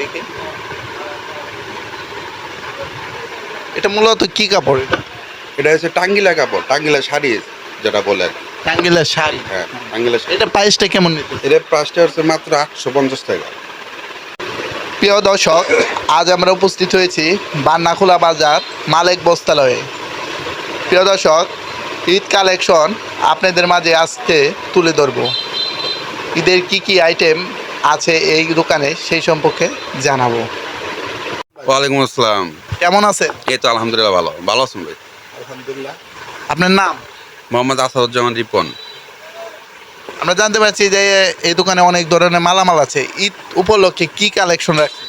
দেখি। এটা মূলত কি কাপড় এটা? এটা হচ্ছে টাঙ্গিলা কাপড় টাঙ্গিলা শাড়ি যেটা বলে টাঙ্গিলা শাড়ি। হ্যাঁ টাঙ্গিলা শাড়ি। এটা প্রাইসটা কেমন নিতে এটার প্রাইসটা হচ্ছে মাত্র আটশো পঞ্চাশ টাকা। প্রিয় দর্শক আজ আমরা উপস্থিত হয়েছি বান্নাখোলা বাজার মালেক বস্তালয়ে। প্রিয় দর্শক ঈদ কালেকশন আপনাদের মাঝে আজকে তুলে ধরবো। ঈদের কি কি আইটেম আছে এই দোকানে সেই সম্পর্কে জানাব। ওয়ালাইকুম আসসালাম। কেমন আছে এই তো আলহামদুলিল্লাহ ভালো। ভালো আছেন ভাই? আলহামদুলিল্লাহ। আপনার নাম? মোহাম্মদ আসাদুজ্জামান রিপন। আমরা জানতে পারছি যে এই দোকানে অনেক ধরনের মালামাল আছে। ঈদ উপলক্ষে কি কালেকশন রাখছে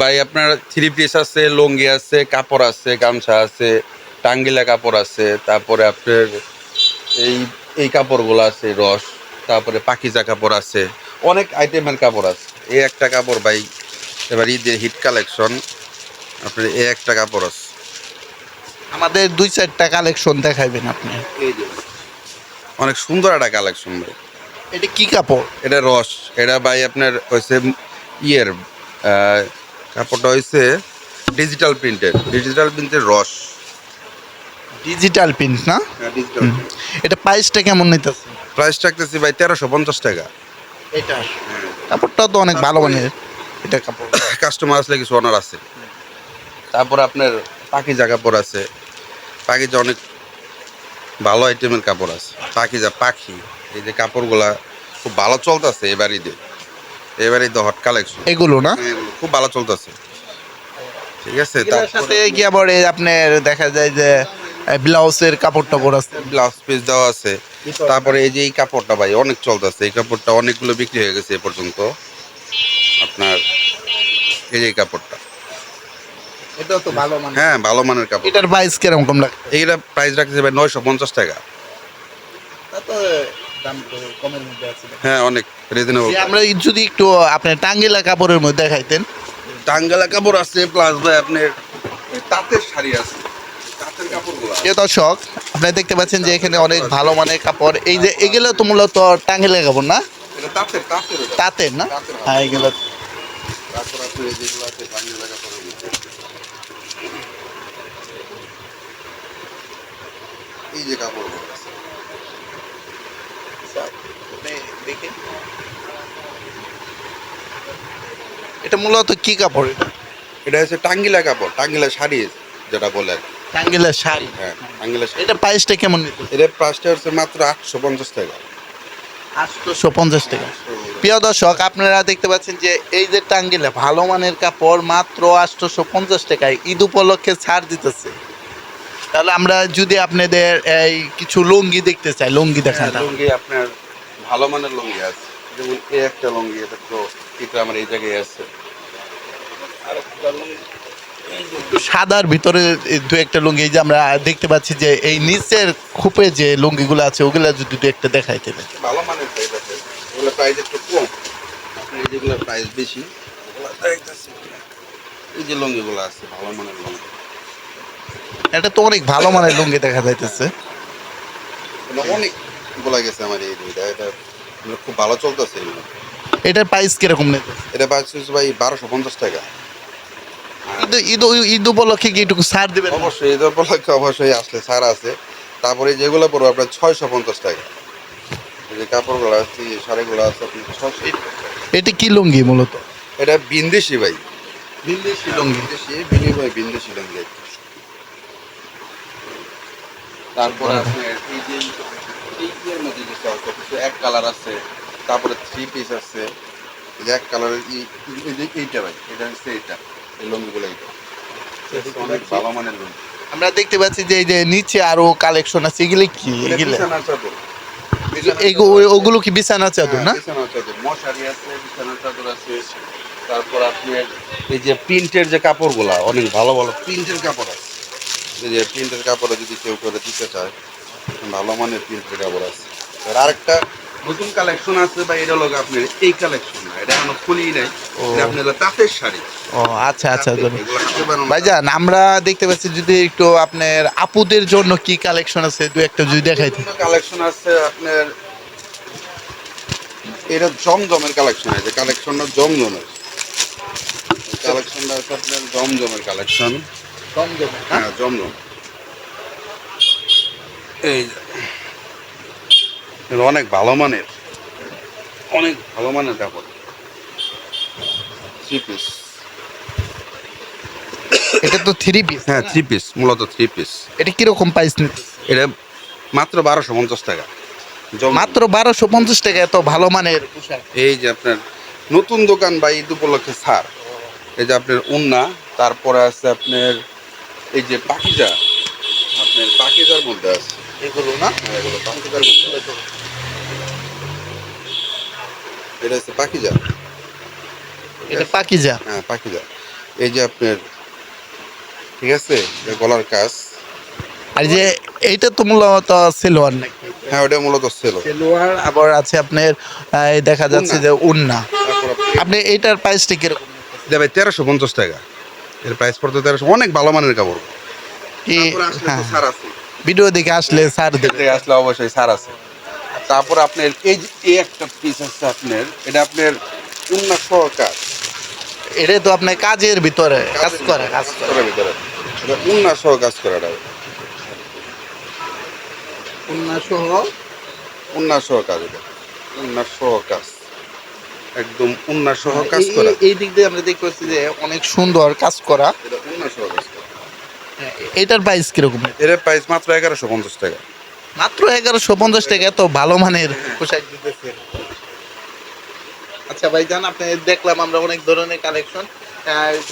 ভাই আপনার থ্রি পিস আছে লুঙ্গি আছে কাপড় আছে গামছা আছে টাঙ্গিলা কাপড় আছে তারপরে আপনার এই এই কাপড়গুলো আছে রস তারপরে পাকিজা কাপড় আছে। অনেক আইটেমের কাপড় আছে। এই একটা কাপড় ভাই এবার ঈদের হিট কালেকশন। আপনার এই একটা কাপড় আছে। আমাদের দুই চারটা কালেকশন দেখাইবেন আপনি। এই যে অনেক সুন্দর একটা কালেকশন ভাই। এটা কি কাপড়? এটা রস। এটা ভাই আপনার হয়েছে ইয়ের কাপড়টা হয়েছে ডিজিটাল প্রিন্টের ডিজিটাল প্রিন্টের রস। ডিজিটাল প্রিন্ট না? ডিজিটাল এটা প্রাইসটা কেমন নিতেছে? প্রাইস ভাই তেরোশো পঞ্চাশ টাকা। এটা। কাপড়টা তো অনেক ভালো মানের। এটা কাপড়। কাস্টমার আসলে কিছু অনার আছে। তারপর আপনার পাখিজা কাপড় আছে। পাখিজা অনেক ভালো আইটেমের কাপড় আছে। পাখিজা পাখি এই যে কাপড়গুলা খুব ভালো চলতেছে এবার ঈদে এবার ঈদে হট কালেকশন এগুলো না? খুব ভালো চলতেছে। ঠিক আছে এটার সাথে কি আবার এই আপনার দেখা যায় যে ব্লাউজের কাপড় টাপড় আছে? ব্লাউজ পিস দেওয়া আছে। তারপরে এই যে এই কাপড়টা ভাই অনেক চলতেছে। এই কাপড়টা অনেকগুলো বিক্রি হয়ে গেছে এ পর্যন্ত। আপনার এই যে কাপড়টা। এটাও তো ভালো মানে হ্যাঁ ভালো মানের কাপড়। এটার প্রাইস কীরকম লাগে এইটা প্রাইস রাখছে ভাই নয়শো পঞ্চাশ টাকা। তো দাম কমের মধ্যে আছে। হ্যাঁ অনেক রিজনেবল আমরা যদি একটু আপনার টাঙ্গিলা কাপড়ের মধ্যে দেখাইতেন। টাঙ্গালা কাপড় আছে প্লাস ভাই আপনার তাঁতের শাড়ি আছে। তাঁতের কাপড়গুলো। দর্শক আপনারা দেখতে পাচ্ছেন যে এখানে অনেক ভালো মানের কাপড়। এই যে এগুলো তো মূলত টাঙ্গিলা কাপড় না? এটা তাঁতের না? হ্যাঁ এগুলো। এই যে কাপড়গুলো এটা মূলত কি কাপড় এটা? এটা হচ্ছে টাঙ্গিলা কাপড় টাঙ্গিলা শাড়ি যেটা বলে আর শাড়ি? হ্যাঁ শাড়ি। এটা প্রাইসটা কেমন প্রাইসটা হচ্ছে মাত্র আটশো পঞ্চাশ টাকা। আটশোশো পঞ্চাশ টাকা। প্রিয় দর্শক আপনারা দেখতে পাচ্ছেন যে এই যে টাঙ্গিলে ভালো মানের কাপড় মাত্র আটশোশো পঞ্চাশ টাকায় ঈদ উপলক্ষে ছাড় দিতেছে। তাহলে আমরা যদি আপনাদের এই কিছু লুঙ্গি দেখতে চাই লুঙ্গি দেখান হ্যাঁ, লুঙ্গি আপনার ভালো মানের লুঙ্গি আছে। যেমন এই একটা লুঙ্গি এটা তো এটা আমার এই জায়গায় আছে। আর একটা লুঙ্গি। একটু সাদার ভিতরে দু একটা লুঙ্গি যে আমরা দেখতে পাচ্ছি যে এই নিচের খুপে যে লুঙ্গিগুলো আছে ওগুলা যদি দু একটা দেখাইতে ভালো মানের প্রাইস আছে। এগুলো প্রাইস একটু কম। যেগুলো প্রাইস বেশি এই যে লুঙ্গিগুলো আছে ভালো মানের লুঙ্গি। এটা তো অনেক ভালো মানের লুঙ্গি দেখা যাইতেছে। অনেক বলা গেছে আমার এই দুইটা। এটা খুব ভালো চলতেছে এটার প্রাইস কীরকম নিতে এটা প্রাইস ভাই বারোশো পঞ্চাশ টাকা। ঈদ ঈদ ঈদ উপলক্ষে কি একটু ছাড় দেবেন? অবশ্যই এই উপলক্ষে অবশ্যই আসলে ছাড় আছে। তারপরে যেগুলো পড়ব আপনার ছয়শো পঞ্চাশ টাকা। যে কাপড়গুলো আছে এই শাড়িগুলো আছে আপনি ছয়শো এটা কি লুঙ্গি মূলত? এটা বিন্দেশি ভাই। বিদেশি লুঙ্গি। বিন্দেশি বিনিময় বিন্দেশি লুঙ্গি। তারপরে আপনার এই যে এই ইয়ের মধ্যে কিছু আছে কিছু এক কালার আছে তারপরে থ্রি পিস আছে। এই যে এক কালারের এইটা ভাই এটা হচ্ছে এইটা। এই লুঙ্গিগুলো হচ্ছে অনেক ভালো মানের লুঙ্গি আমরা দেখতে পাচ্ছি যে এই যে নিচে আরও কালেকশন আছে এগুলো কি? এগুলো ওগুলো কি বিছানা চাদর না? হ্যাঁ, মশারি আছে চাদর আছে। তারপর আপনার এই যে প্রিন্টের যে কাপড়গুলা অনেক ভালো ভালো প্রিন্টের কাপড় আছে। এই যে প্রিন্টের কাপড় যদি কেউ করে দিতে চায় ভালো মানের প্রিন্টের কাপড় আছে। আর আরেকটা নতুন কালেকশন আছে বা এটা লোক আপনার এই কালেকশন না এটা এখনও খুলি নাই। আপনার হলো তাঁতের শাড়ি। ও আচ্ছা আচ্ছা ভাইজান আমরা দেখতে পাচ্ছি যদি একটু আপনার আপুদের জন্য কি কালেকশন আছে দু একটা যদি দেখাই কালেকশন আছে আপনার এটা জমজমের কালেকশন আছে কালেকশনটা জমজমের। কালেকশনটা আছে আপনার জমজমের কালেকশন জমজমে না? হ্যাঁ জমজম। এই এগুলো অনেক ভালো মানের। অনেক ভালো মানের কাপড়। থ্রি পিস এটা তো থ্রি পিস হ্যাঁ থ্রি পিস মূলত থ্রি পিস এটা কীরকম প্রাইস নিতে? এটা মাত্র বারোশো পঞ্চাশ টাকা। মাত্র বারোশো পঞ্চাশ টাকা এত ভালো মানের এই যে আপনার নতুন দোকান বা ঈদ উপলক্ষে ছাড়। এই যে আপনার উন্না তারপরে আছে আপনার এই যে পাখিজা আপনার পাখিজার মধ্যে আছে। এগুলো না? হ্যাঁ, এগুলো পাখিজার মধ্যে আছে। এটা হচ্ছে পাখিজা এটা পাকিজা? হ্যাঁ পাখিজা এই যে আপনার ঠিক আছে? গলার কাজ। আর যে এইটা তো মূলত সেলোয়ার নাকি হ্যাঁ ওটা মূলত সেলোয়ার। আবার আছে আপনার দেখা যাচ্ছে যে উন্না। আপনি- এইটার প্রাইসটা কীরকম? এটা ভাই তেরোশো পঞ্চাশ টাকা। এর প্রাইস পড়তো তেরোশো অনেক ভালো মানের কাপড়। কি? হ্যাঁ। ভিডিও দেখে আসলে স্যার থেকে আসলে অবশ্যই সার আছে। তারপর আপনার এই যে এই একটা পিস আছে আপনার এটা আপনার উন্নাস সহ কাজ। এটা তো আপনার কাজের ভিতরে কাজ করে কাজ করে। ভিতরে। এটা সহ কাজ করা এটা উন্না সহ কাজ এটা। সহ কাজ। একদম উন্নাস সহ কাজ এই- করা। এই- এই দিক দিয়ে আমরা দেখতে পাচ্ছি যে অনেক সুন্দর কাজ করা। এটা সহ কাজ করা। এটার প্রাইস কীরকম? এর প্রাইস মাত্র এগারোশো পঞ্চাশ টাকা। মাত্র এগারোশো পঞ্চাশ টাকা এত ভালো মানের পোশাক দিতেছে আচ্ছা ভাই জান আপনি দেখলাম আমরা অনেক ধরনের কালেকশন।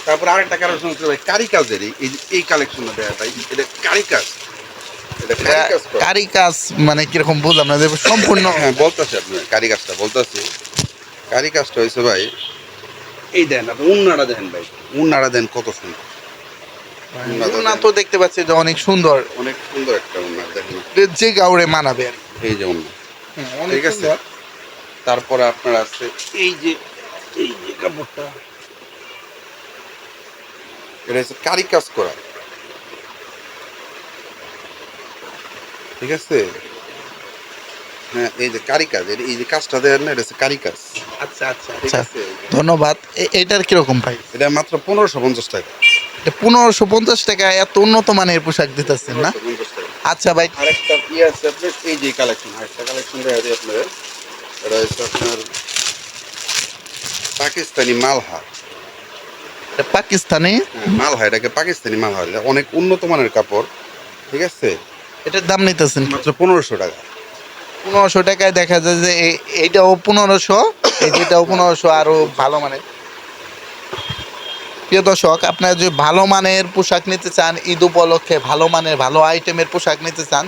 তারপর আরেকটা কালেকশন হচ্ছে ভাই কারি কাজের এই এই কালেকশনটা দেয় ভাই এটা কারি কাজ কারি কাজ করা। কাজ মানে কীরকম বুঝলাম না যে সম্পূর্ণ হ্যাঁ বলতেছি আপনার কারি কাজটা বলতেছি। কারি কাজটা হয়েছে ভাই এই দেন আপনি উন্নাটা দেন ভাই উন্নাটা দেন কত সুন্দর। না তো দেখতে পাচ্ছি যে অনেক সুন্দর। অনেক সুন্দর একটা উন্না দেখেন। যে গাউরে মানাবে আর এই যে উন্না অনেক ঠিক আছে? তারপরে আপনার আছে এই যে এই যে কাপড়টা। এটা হচ্ছে কারি কাজ করা। ঠিক আছে? হ্যাঁ এই যে কারি কাজ এই- যে কাজটা দেন না এটা হচ্ছে কারি কাজ আচ্ছা আচ্ছা। ঠিক আচ্ছা আছে? ধন্যবাদ। এটার কীরকম ভাই এটা মাত্র পনেরোশো পঞ্চাশ টাকা। পনেরোশো পঞ্চাশ টাকা এত উন্নত মানের পোশাক দিতেছেন না? আচ্ছা ভাই। আরেকটা ইয়ে আছে আপনার এই যে কালেকশন আরেকটা কালেকশন দেখা যায় আপনার এটা হচ্ছে আপনার পাকিস্তানি মালহা। পাকিস্তানি? হ্যাঁ, মালহা এটাকে পাকিস্তানি মালহা অনেক উন্নত মানের কাপড় ঠিক আছে? এটার দাম নিতেছেন মাত্র পনেরোশো টাকা। পনেরোশো টাকায় দেখা যায় যে এই- এইটাও পনেরোশো এই যেটাও পনেরোশো আরও ভালো মানের। প্রিয় দর্শক আপনারা যদি ভালো মানের পোশাক নিতে চান ঈদ উপলক্ষে ভালো মানের ভালো আইটেমের পোশাক নিতে চান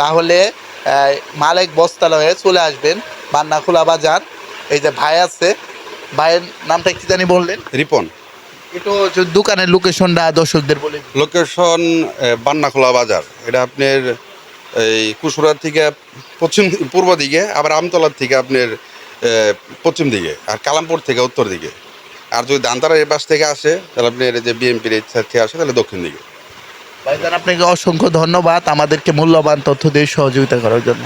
তাহলে মালেক বস্তালয়ে চলে আসবেন বান্নাখোলা বাজার। এই যে ভাই আছে ভাইয়ের নামটা কি জানি বললেন? রিপন। একটু দোকানের লোকেশনটা দর্শকদের বলে। লোকেশন বান্নাখোলা বাজার। এটা আপনার এই কুসুরার থেকে পশ্চিম পূর্ব দিকে আবার আমতলার থেকে আপনার পশ্চিম দিকে আর কালামপুর থেকে উত্তর দিকে। আর যদি দান্তারা এর পাশ থেকে আসে, তাহলে আপনি যে বিএমপির এই থেকে আসে, তাহলে দক্ষিণ দিকে। ভাইজান, আপনাকে অসংখ্য ধন্যবাদ আমাদেরকে মূল্যবান তথ্য দিয়ে সহযোগিতা করার জন্য।